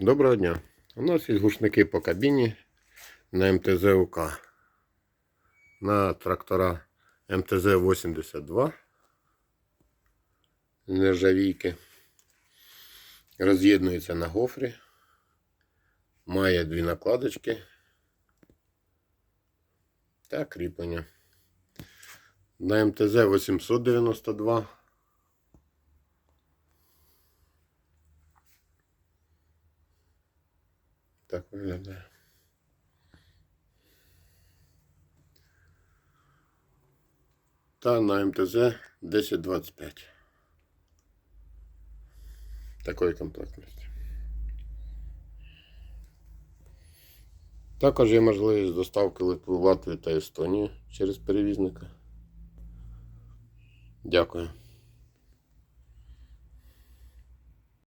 Доброго дня. У нас є глушники по кабіні на МТЗ УК. На трактора МТЗ 82 нержавійки. Роз'єднується на гофрі. Має дві накладочки та кріплення. На МТЗ 892 Так виглядає. Та на МТЗ 1025. Такої комплектності. Також є можливість доставки Литви, Латвії та Естонії через перевізника. Дякую.